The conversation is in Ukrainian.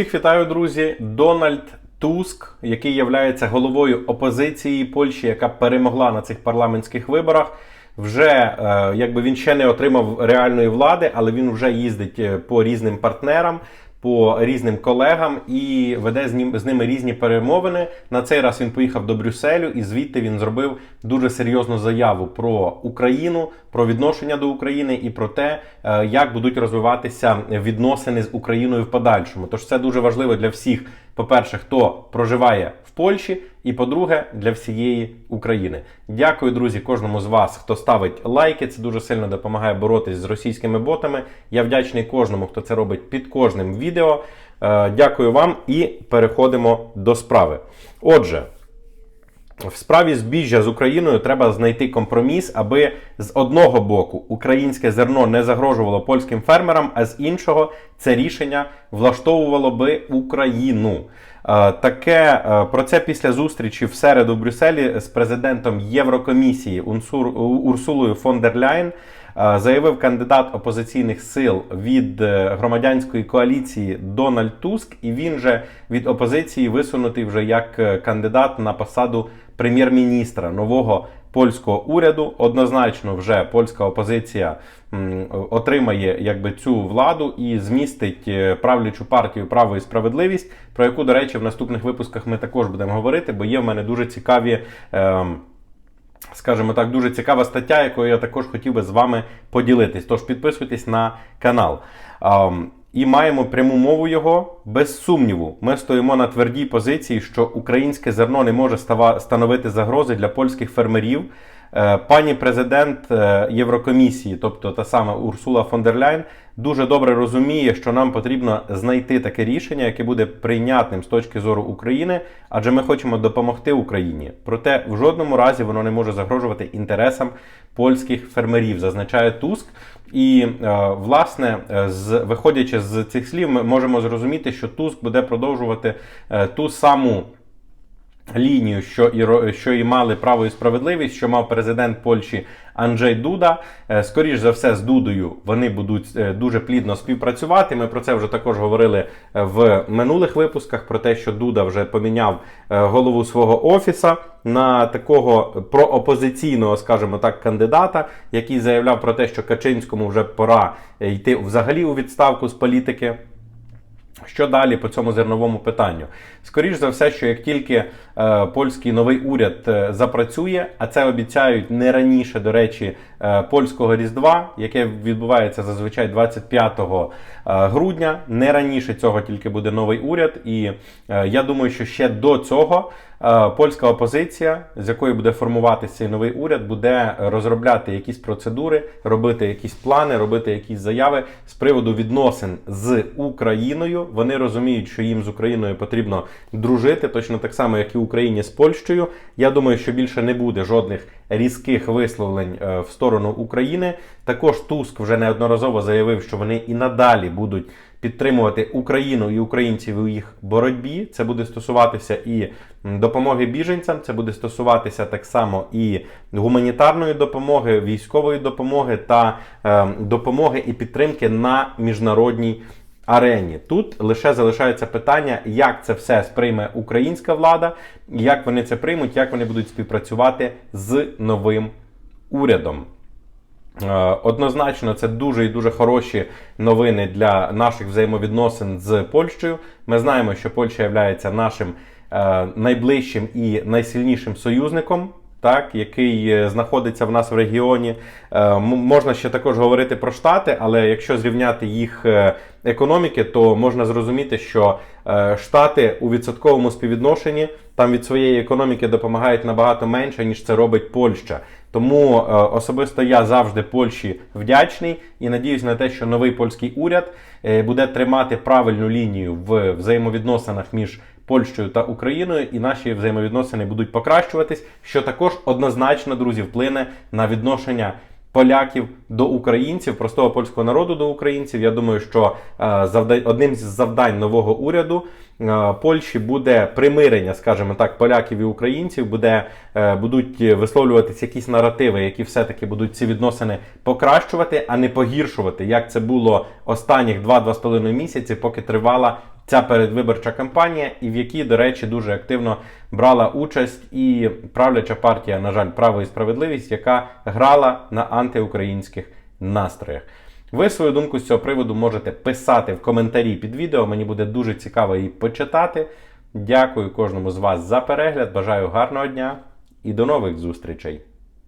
Всіх вітаю, друзі. Дональд Туск, який є головою опозиції Польщі, яка перемогла на цих парламентських виборах. Вже е, якби він ще не отримав реальної влади, але він вже їздить е, по різним партнерам, по різним колегам і веде з ним з ними різні перемовини. На цей раз він поїхав до Брюсселю, і звідти він зробив дуже серйозну заяву про Україну, про відношення до України і про те, е, як будуть розвиватися відносини з Україною в подальшому. Тож це дуже важливо для всіх. По-перше, хто проживає в Польщі, і по-друге, для всієї України. Дякую, друзі, кожному з вас, хто ставить лайки. Це дуже сильно допомагає боротись з російськими ботами. Я вдячний кожному, хто це робить під кожним відео. Е, Дякую вам і переходимо до справи. Отже. В справі збіжжя з Україною треба знайти компроміс, аби з одного боку українське зерно не загрожувало польським фермерам, а з іншого це рішення влаштовувало би Україну. Е, Таке е, про це після зустрічі в середу в Брюсселі з президентом Єврокомісії Унсур Урсулою фон дер Ляйн е, заявив кандидат опозиційних сил від е, громадянської коаліції Дональд Туск, і він же від опозиції висунутий вже як е, кандидат на посаду прем'єр-міністра нового польського уряду. Однозначно, вже польська опозиція отримає якби цю владу і змістить е, правлячу партію право і справедливість, про яку, до речі, в наступних випусках ми також будемо говорити, бо є в мене дуже цікаві. ем, Скажімо так, дуже цікава стаття, якою я також хотів би з вами поділитись. Тож підписуйтесь на канал. І маємо пряму мову його без сумніву. Ми стоїмо на твердій позиції, що українське зерно не може ставати становити загрози для польських фермерів. Е, Пані президент е, Єврокомісії, тобто та сама Урсула фон дер Ляйн, дуже добре розуміє, що нам потрібно знайти таке рішення, яке буде прийнятним з точки зору України, адже ми хочемо допомогти Україні. Проте в жодному разі воно не може загрожувати інтересам польських фермерів, зазначає Туск. І е, власне, з виходячи з цих слів, ми можемо зрозуміти, що Туск буде продовжувати ту саму лінію, що і що і мали право і справедливість, що мав президент Польщі Анджей Дуда. Е, Скоріш за все, з Дудою вони будуть е, дуже плідно співпрацювати. Ми про це вже також говорили е, в минулих випусках. Про те, що Дуда вже поміняв голову свого офіса на такого проопозиційного, скажімо так, кандидата, який заявляв про те, що Качинському вже пора йти взагалі у відставку з політики. Що далі по цьому зерновому питанню? Скоріш за все, що як тільки е, польський новий уряд е, запрацює, а це обіцяють не раніше, до речі, польського різдва, яке відбувається зазвичай 25 е, грудня. Не раніше цього тільки буде новий уряд, і е, я думаю, що ще до цього. е, Польська опозиція, з якої буде формуватися цей новий уряд, буде розробляти якісь процедури, робити якісь плани, робити якісь заяви з приводу відносин з Україною. Вони розуміють, що їм з Україною потрібно дружити, точно так само, як і Україні з Польщею. Я думаю, що більше не буде жодних різких висловлень е, в сторону України. Також Туск вже неодноразово заявив, що вони і надалі будуть підтримувати Україну і українців у їх боротьбі. Це буде стосуватися і допомоги біженцям, це буде стосуватися так само і гуманітарної допомоги, військової допомоги та е, допомоги і підтримки на міжнародній арені. Тут лише залишається питання, як це все сприйме українська влада, як вони це приймуть, як вони будуть співпрацювати з новим урядом. Е, Однозначно, це дуже і дуже хороші новини для наших взаємовідносин з Польщею. Ми знаємо, що Польща є нашим е, найближчим і найсильнішим союзником. Так, який е, знаходиться в нас в регіоні, Е, можна ще також говорити про Штати, але якщо зрівняти їх е, економіки, то можна зрозуміти, що Штати у відсотковому співвідношенні там від своєї економіки допомагають набагато менше, ніж це робить Польща. Тому особисто я завжди Польщі вдячний і надіюсь на те, що новий польський уряд буде тримати правильну лінію в взаємовідносинах між Польщею та Україною, і наші взаємовідносини будуть покращуватись, що також однозначно, друзі, вплине на відношення. Поляків до українців, простого польського народу до українців. Я думаю, що е, завда- одним з завдань нового уряду е, Польщі буде примирення, скажімо так, поляків і українців, буде, е, будуть висловлюватися якісь наративи, які все-таки будуть ці відносини покращувати, а не погіршувати, як це було останніх 2-2,5 місяці, поки тривала ця передвиборча кампанія, і в якій, до речі, дуже активно брала участь і правляча партія, на жаль, право і справедливість, яка грала на антиукраїнських настроях. Ви свою думку з цього приводу можете писати в коментарі під відео. Мені буде дуже цікаво її почитати. Дякую кожному з вас за перегляд. Бажаю гарного дня і до нових зустрічей!